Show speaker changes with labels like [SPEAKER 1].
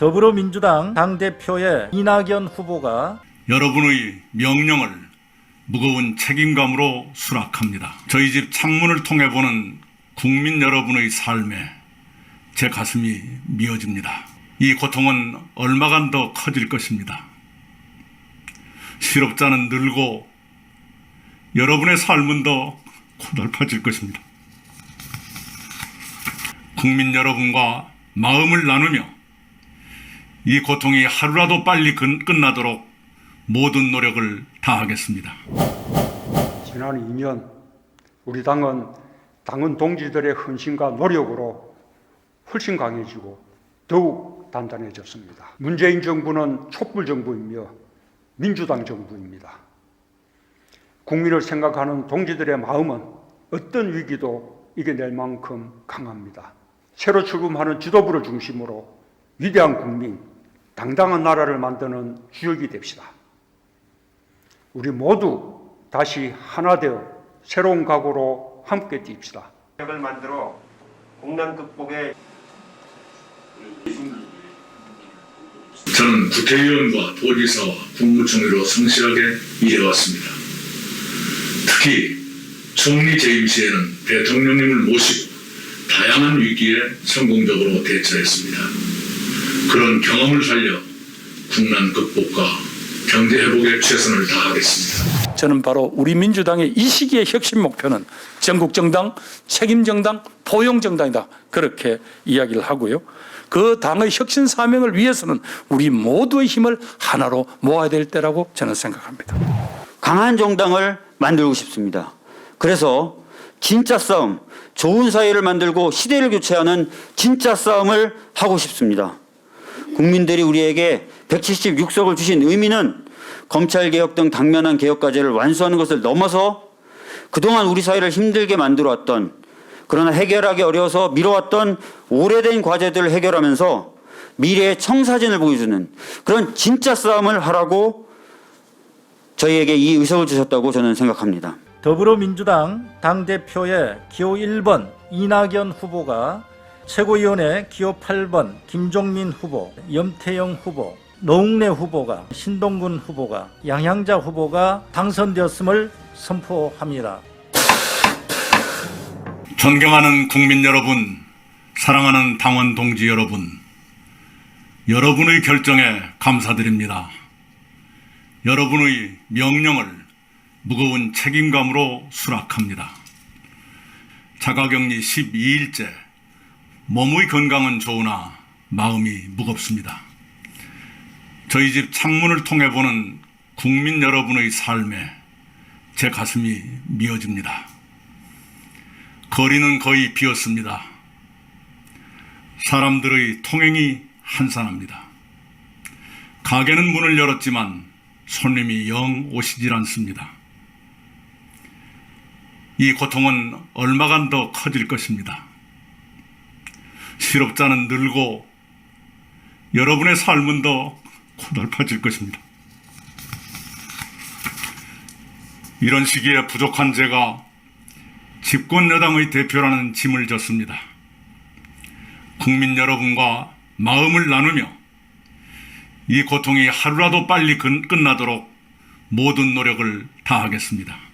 [SPEAKER 1] 더불어민주당 당대표의 이낙연 후보가
[SPEAKER 2] 여러분의 명령을 무거운 책임감으로 수락합니다. 저희 집 창문을 통해 보는 국민 여러분의 삶에 제 가슴이 미어집니다. 이 고통은 얼마간 더 커질 것입니다. 실업자는 늘고 여러분의 삶은 더 고달파질 것입니다. 국민 여러분과 마음을 나누며 이 고통이 하루라도 빨리 끝- 끝나도록 모든 노력을 다하겠습니다.
[SPEAKER 3] 지난 2년 우리 당은 당원 동지들의 헌신과 노력으로 훨씬 강해지고 더욱 단단해졌습니다. 문재인 정부는 촛불 정부이며 민주당 정부입니다. 국민을 생각하는 동지들의 마음은 어떤 위기도 이겨낼 만큼 강합니다. 새로 출범하는 지도부를 중심으로 위대한 국민, 당당한 나라를 만드는 주역이 됩시다. 우리 모두 다시 하나 되어 새로운 각오로 함께 뜁시다.
[SPEAKER 4] 을 만들어 국난 극복에
[SPEAKER 2] 저는 국회의원과 도지사와 국무총리로 성실하게 일해왔습니다. 특히 총리 재임 시에는 대통령님을 모시고 다양한 위기에 성공적으로 대처했습니다. 그런 경험을 살려 국난 극복과 경제 회복에 최선을 다하겠습니다.
[SPEAKER 5] 저는 바로 우리 민주당의 이 시기의 혁신 목표는 전국 정당, 책임 정당, 포용 정당이다. 그렇게 이야기를 하고요. 그 당의 혁신 사명을 위해서는 우리 모두의 힘을 하나로 모아야 될 때라고 저는 생각합니다.
[SPEAKER 6] 강한 정당을 만들고 싶습니다. 그래서 진짜 싸움, 좋은 사회를 만들고 시대를 교체하는 진짜 싸움을 하고 싶습니다. 국민들이 우리에게 176석을 주신 의미는 검찰개혁 등 당면한 개혁과제를 완수하는 것을 넘어서 그동안 우리 사회를 힘들게 만들어왔던 그러나 해결하기 어려워서 미뤄왔던 오래된 과제들을 해결하면서 미래의 청사진을 보여주는 그런 진짜 싸움을 하라고 저희에게 이 의석을 주셨다고 저는 생각합니다.
[SPEAKER 1] 더불어민주당 당대표의 기호 1번 이낙연 후보가 최고위원회 기호 8번 김종민 후보, 염태영 후보, 노웅래 후보가 신동근 후보가 양향자 후보가 당선되었음을 선포합니다.
[SPEAKER 2] 존경하는 국민 여러분, 사랑하는 당원 동지 여러분, 여러분의 결정에 감사드립니다. 여러분의 명령을 무거운 책임감으로 수락합니다. 자가격리 12일째, 몸의 건강은 좋으나 마음이 무겁습니다. 저희 집 창문을 통해 보는 국민 여러분의 삶에 제 가슴이 미어집니다. 거리는 거의 비었습니다. 사람들의 통행이 한산합니다. 가게는 문을 열었지만 손님이 영 오시질 않습니다. 이 고통은 얼마간 더 커질 것입니다. 실업자는 늘고 여러분의 삶은 더 고달파질 것입니다. 이런 시기에 부족한 제가 집권 여당의 대표라는 짐을 졌습니다. 국민 여러분과 마음을 나누며 이 고통이 하루라도 빨리 끝- 끝나도록 모든 노력을 다하겠습니다.